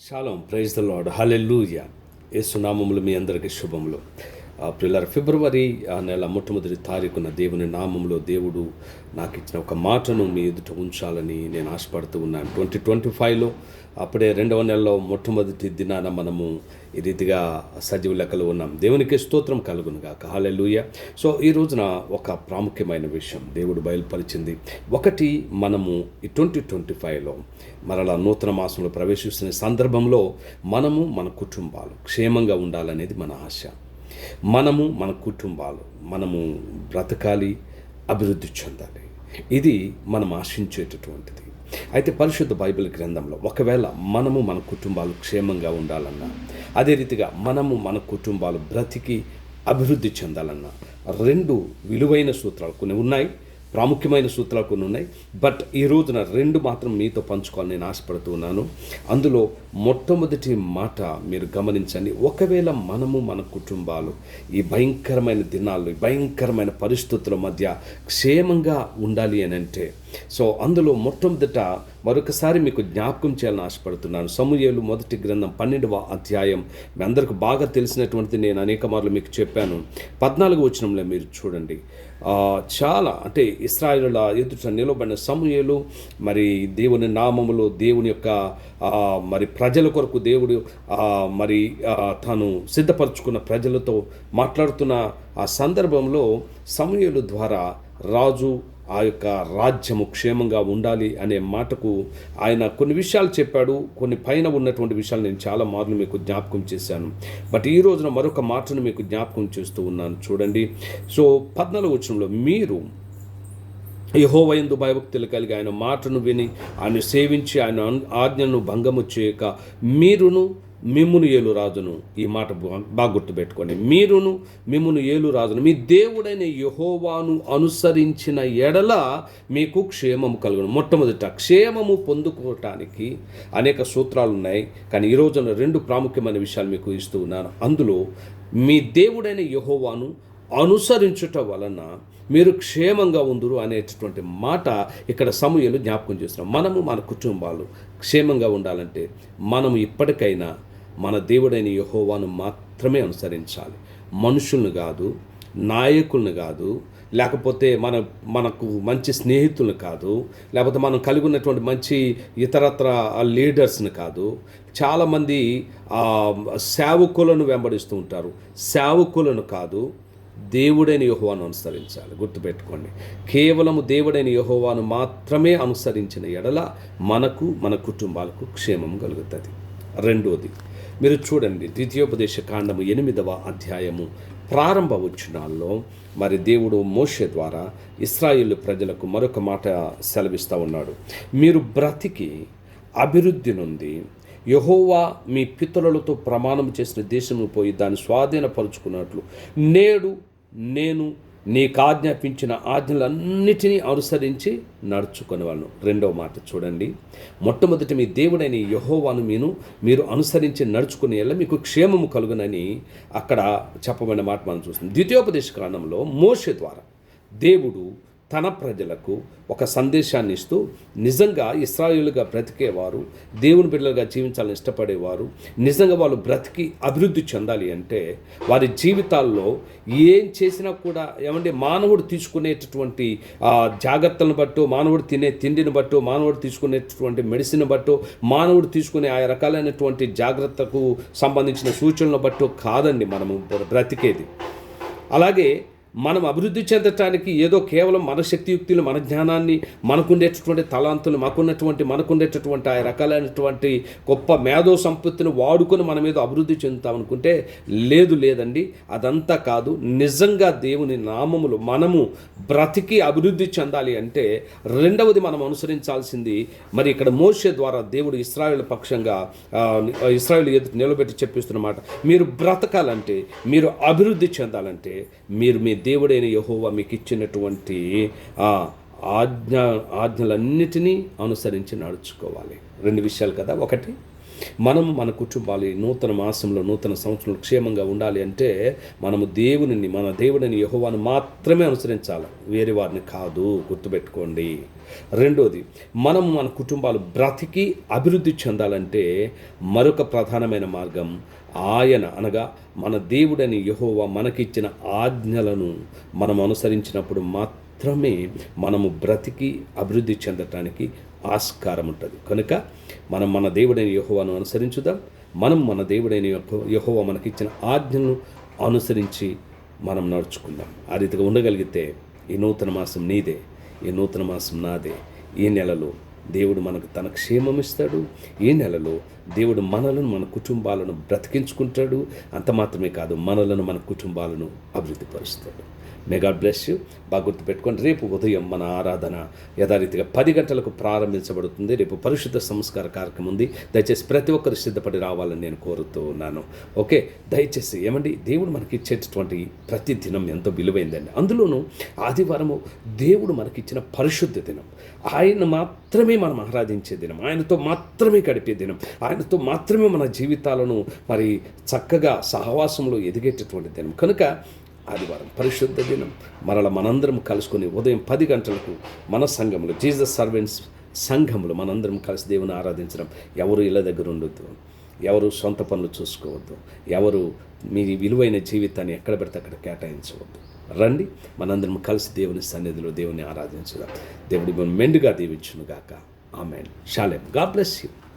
Shalom praise the Lord hallelujah ఏ సునామములు మీ అందరికీ శుభములు పిల్లల ఫిబ్రవరి ఆ నెల మొట్టమొదటి తారీఖున దేవుని నామంలో దేవుడు నాకు ఇచ్చిన ఒక మాటను మీ ఎదుట ఉంచాలని నేను ఆశపడుతూ ఉన్నాను. ట్వంటీ ట్వంటీ ఫైవ్లో అప్పుడే రెండవ నెలలో మొట్టమొదటి దినాన మనము ఈ రీతిగా సజీవ లెక్కలు ఉన్నాం. దేవునికి స్తోత్రం కలుగును గాక హాలెలుయ సో ఈ రోజున ఒక ప్రాముఖ్యమైన విషయం దేవుడు బయలుపరిచింది. ఒకటి మనము ఈ ట్వంటీ ట్వంటీ ఫైవ్లో మరలా నూతన మాసంలో ప్రవేశిస్తున్న సందర్భంలో మనము మన కుటుంబాలు క్షేమంగా ఉండాలనేది మన ఆశ. మనము మన కుటుంబాలు మనము బ్రతకాలి అభివృద్ధి చెందాలి. ఇది మనం ఆశించేటటువంటిది. అయితే పరిశుద్ధ బైబిల్ గ్రంథంలో ఒకవేళ మనము మన కుటుంబాలు క్షేమంగా ఉండాలన్నా అదే రీతిగా మనము మన కుటుంబాలు బ్రతికి అభివృద్ధి చెందాలన్నా రెండు విలువైన సూత్రాలు కొన్ని ఉన్నాయి ప్రాముఖ్యమైన సూత్రాలు కొన్ని ఉన్నాయి బట్ ఈ రోజున రెండు మాత్రం మీతో పంచుకోవాలని నేను ఆశపడుతూ ఉన్నాను. అందులో మొట్టమొదటి మాట మీరు గమనించండి. ఒకవేళ మనము మన కుటుంబాలు ఈ భయంకరమైన దినాల్లో ఈ భయంకరమైన పరిస్థితుల మధ్య క్షేమంగా ఉండాలి అని అంటే సో అందులో మొట్టమొదట మరొకసారి మీకు జ్ఞాపకం చేయాలని ఆశపడుతున్నాను. సమూహలు మొదటి గ్రంథం పన్నెండవ అధ్యాయం. మీ అందరికి బాగా తెలిసినటువంటిది నేను అనేక మార్లు మీకు చెప్పాను. పద్నాలుగు వచనంలో మీరు చూడండి. చాలా అంటే ఇస్రాయిల ఎదుట నిలబడిన సమూహలు మరి దేవుని నామములు దేవుని యొక్క మరి ప్రజల కొరకు దేవుడు మరి తాను సిద్ధపరచుకున్న ప్రజలతో మాట్లాడుతున్న ఆ సందర్భంలో సమయుల ద్వారా రాజు ఆ యొక్క రాజ్యము క్షేమంగా ఉండాలి అనే మాటకు ఆయన కొన్ని విషయాలు చెప్పాడు. కొన్ని పైన ఉన్నటువంటి విషయాలు నేను చాలా మార్లు మీకు జ్ఞాపకం చేశాను. బట్ ఈ రోజున మరొక మాటను మీకు జ్ఞాపకం చేస్తూ ఉన్నాను. చూడండి. సో పద్నాలుగు వచ్చంలో మీరు యహోవయందు భయభక్తులు కలిగి ఆయన మాటను విని ఆయన సేవించి ఆయన ఆజ్ఞను భంగము చేయక మీరును మిమ్మును ఏలు రాజును. ఈ మాట బా- బాగా గుర్తుపెట్టుకోండి. మీరును మిమ్మును ఏలు రాజును. మీ దేవుడైన యహోవాను అనుసరించిన ఎడల మీకు క్షేమము కలుగును. మొట్టమొదట క్షేమము పొందుకోవటానికి అనేక సూత్రాలు ఉన్నాయి. కానీ ఈ రోజున రెండు ప్రాముఖ్యమైన విషయాలు మీకు ఇస్తూ ఉన్నాను. అందులో మీ దేవుడైన యహోవాను అనుసరించుట వలన మీరు క్షేమంగా ఉందురు అనేటటువంటి మాట ఇక్కడ సమూహలు జ్ఞాపకం చేస్తున్నాం మనము మన కుటుంబాలు క్షేమంగా ఉండాలంటే మనము ఇప్పటికైనా మన దేవుడైన యహోవాను మాత్రమే అనుసరించాలి. మనుషులను కాదు నాయకులను కాదు లేకపోతే మన మనకు మంచి స్నేహితులను కాదు లేకపోతే మనం కలిగి ఉన్నటువంటి మంచి ఇతరత్ర లీడర్స్ని కాదు. చాలామంది సేవకులను వెంబడిస్తూ ఉంటారు. సేవకులను కాదు దేవుడైన యహోవాను అనుసరించాలి. గుర్తుపెట్టుకోండి. కేవలము దేవుడైన యహోవాను మాత్రమే అనుసరించిన ఎడల మనకు మన కుటుంబాలకు క్షేమం కలుగుతుంది. రెండోది మీరు చూడండి ద్వితీయోపదేశ కాండము ఎనిమిదవ అధ్యాయము ప్రారంభ వచ్చినాల్లో మరి దేవుడు మోషే ద్వారా ఇస్రాయేల్ ప్రజలకు మరొక మాట సెలవిస్తూ ఉన్నాడు. మీరు బ్రతికి అభివృద్ధి నుండి యహోవా మీ పితరులతో ప్రమాణం చేసిన దేశము పోయి దాన్ని స్వాధీనపరుచుకున్నట్లు. నేడు నేను నీకు ఆజ్ఞాపించిన ఆజ్ఞలన్నిటినీ అనుసరించి నడుచుకునే వాళ్ళను రెండవ మాట చూడండి. మొట్టమొదటి మీ దేవుడైన యహోవాను మీను మీరు అనుసరించి నడుచుకునే మీకు క్షేమము కలుగునని అక్కడ చెప్పబడిన మాట మనం చూస్తాం ద్వితీయోపదేశ కాలంలో మోషే ద్వారా దేవుడు తన ప్రజలకు ఒక సందేశాన్ని ఇస్తూ నిజంగా ఇస్రాయేలుగా బ్రతికేవారు దేవుని బిడ్డలుగా జీవించాలని ఇష్టపడేవారు నిజంగా వాళ్ళు బ్రతికి అభివృద్ధి చెందాలి అంటే వారి జీవితాల్లో ఏం చేసినా కూడా ఏమంటే మానవుడు తీసుకునేటటువంటి జాగ్రత్తలను బట్టు మానవుడు తినే తిండిని బట్టు మానవుడు తీసుకునేటటువంటి మెడిసిన్ బట్టో మానవుడు తీసుకునే ఆయా రకాలైనటువంటి జాగ్రత్తకు సంబంధించిన సూచనలను బట్టు కాదండి మనము బ్రతికేది. అలాగే మనం అభివృద్ధి చెందటానికి ఏదో కేవలం మన శక్తియుక్తులు మన జ్ఞానాన్ని మనకుండేటటువంటి తలాంతులు మాకున్నటువంటి మనకుండేటటువంటి ఆ రకాలైనటువంటి గొప్ప మేధో సంపత్తిని వాడుకొని మనం ఏదో అభివృద్ధి చెందుతాం అనుకుంటే లేదు లేదండి. అదంతా కాదు నిజంగా దేవుని నామములు మనము బ్రతికి అభివృద్ధి చెందాలి అంటే రెండవది మనం అనుసరించాల్సింది మరి ఇక్కడ మోషే ద్వారా దేవుడు ఇస్రాయేల్ పక్షంగా ఆ, ఇస్రాయేల్ నిలబెట్టి చెప్పిస్తున్నమాట. మీరు బ్రతకాలంటే మీరు అభివృద్ధి చెందాలంటే మీరు మీ దేవుడైన యహోవా మీకు ఇచ్చినటువంటి ఆ ఆజ్ఞ ఆజ్ఞలన్నిటినీ అనుసరించి నడుచుకోవాలి. రెండు విషయాలు కదా. ఒకటి మనము మన కుటుంబాలు నూతన మాసంలో నూతన సంవత్సరంలో క్షేమంగా ఉండాలి అంటే మనము దేవుని మన దేవుడిని యహోవాను మాత్రమే అనుసరించాలి. వేరే వారిని కాదు. గుర్తుపెట్టుకోండి. రెండోది మనం మన కుటుంబాలు బ్రతికి అభివృద్ధి చెందాలంటే మరొక ప్రధానమైన మార్గం ఆయన అనగా మన దేవుడని యహోవా మనకిచ్చిన ఆజ్ఞలను మనం అనుసరించినప్పుడు మాత్రమే మనము బ్రతికి అభివృద్ధి చెందటానికి ఆస్కారం ఉంటుంది. కనుక మనం మన దేవుడైన యహోవాను అనుసరించుదాం. మనం మన దేవుడైన యెహో- మనకిచ్చిన ఆజ్ఞను అనుసరించి మనం నడుచుకుందాం. ఆ రీతిగా ఉండగలిగితే ఈ నూతన మాసం నీదే ఈ నూతన మాసం నాదే ఈ నెలలో దేవుడు మనకు తన క్షేమం ఇస్తాడు ఈ నెలలో దేవుడు మనలను మన కుటుంబాలను బ్రతికించుకుంటాడు. అంత మాత్రమే కాదు మనలను మన కుటుంబాలను అభివృద్ధిపరుస్తాడు. May God bless you. బాగా గుర్తుపెట్టుకోండి రేపు ఉదయం మన ఆరాధన యథారీతిగా పది గంటలకు ప్రారంభించబడుతుంది. రేపు పరిశుద్ధ సంస్కార కార్యక్రమం ఉంది. దయచేసి ప్రతి ఒక్కరు సిద్ధపడి రావాలని నేను కోరుతూ ఉన్నాను. ఓకే దయచేసి ఏమండి దేవుడు మనకి ఇచ్చేటటువంటి ప్రతి దినం ఎంతో విలువైందండి. అందులోనూ ఆదివారము దేవుడు మనకిచ్చిన పరిశుద్ధ దినం. ఆయన మాత్రమే మనం ఆరాధించే దినం. ఆయనతో మాత్రమే గడిపే దినం. ఆయనతో మాత్రమే మన జీవితాలను మరి చక్కగా సహవాసంలో ఎదిగేటటువంటి దినం. కనుక ఆదివారం పరిశుద్ధ దినం. మరల మనందరం కలుసుకొని ఉదయం పది గంటలకు మన సంఘంలో జీసస్ సర్వెంట్స్ సంఘంలో మనందరం కలిసి దేవుని ఆరాధించడం. ఎవరు ఇళ్ళ దగ్గర ఉండొద్దు. ఎవరు సొంత పనులు చూసుకోవద్దు. ఎవరు మీ విలువైన జీవితాన్ని ఎక్కడ పెడితే అక్కడ కేటాయించవద్దు. రండి మనందరం కలిసి దేవుని సన్నిధిలో దేవుని ఆరాధించుదాం. దేవుడి మెండుగా దీవించును గాక ఆమెన్. షాలేం. గా బ్లెస్ యూ.